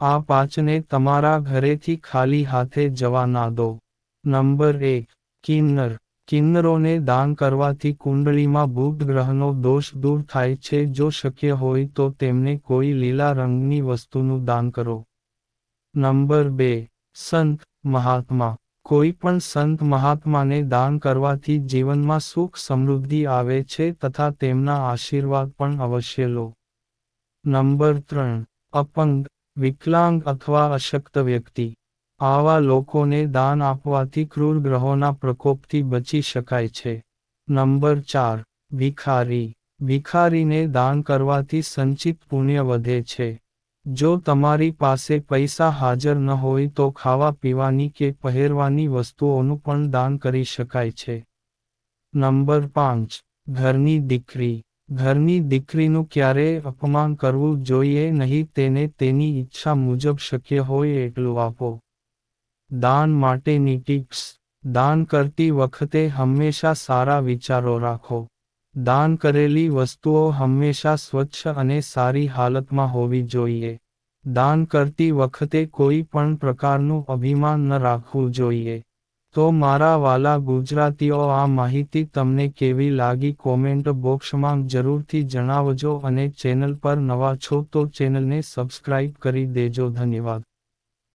આ પાંચને તમારા ઘરેથી ખાલી હાથે જવા ના દો. નંબર એક, કિન્નર. કિન્નરોને દાન કરવાથી કુંડળીમાં બુધ ગ્રહનો દોષ દૂર થાય છે. જો શક્ય હોય તો તેમને કોઈ લીલા રંગની વસ્તુનું દાન કરો. નંબર બે, સંત મહાત્મા. કોઈ પણ સંત મહાત્માને દાન કરવાથી જીવનમાં સુખ સમૃદ્ધિ આવે છે તથા તેમના આશીર્વાદ પણ અવશ્ય લો. નંબર ત્રણ, અપંગ. વિકલાંગ અથવા અશક્ત વ્યક્તિ. આવા લોકોને દાન આપવાથી ક્રૂર ગ્રહોના પ્રકોપથી બચી શકાય છે. નંબર ચાર, ભિખારી. ભિખારીને દાન કરવાથી સંચિત પુણ્ય વધે છે. જો તમારી પાસે પૈસા હાજર ન હોય તો ખાવા પીવાની કે પહેરવાની વસ્તુઓનું પણ દાન કરી શકાય છે. નંબર પાંચ, ઘરની દીકરી. ઘરની દીકરીનું ક્યારેય અપમાન કરવું જોઈએ નહીં તેને તેની ઈચ્છા મુજબ શક્ય હોય એટલું આપો. દાન માટેની ટિપ્સ. દાન કરતી વખતે હંમેશા સારા વિચારો રાખો. દાન કરેલી વસ્તુઓ હંમેશા સ્વચ્છ અને સારી હાલતમાં હોવી જોઈએ. દાન કરતી વખતે કોઈ પણ પ્રકારનું અભિમાન ન રાખવું જોઈએ. તો મારા વાલા ગુજરાતીઓ, આ માહિતી તમને કેવી લાગી? કોમેન્ટ બોક્સમાં જરૂરથી જણાવજો અને ચેનલ પર નવા છો તો ચેનલને સબસ્ક્રાઇબ કરી દેજો. ધન્યવાદ.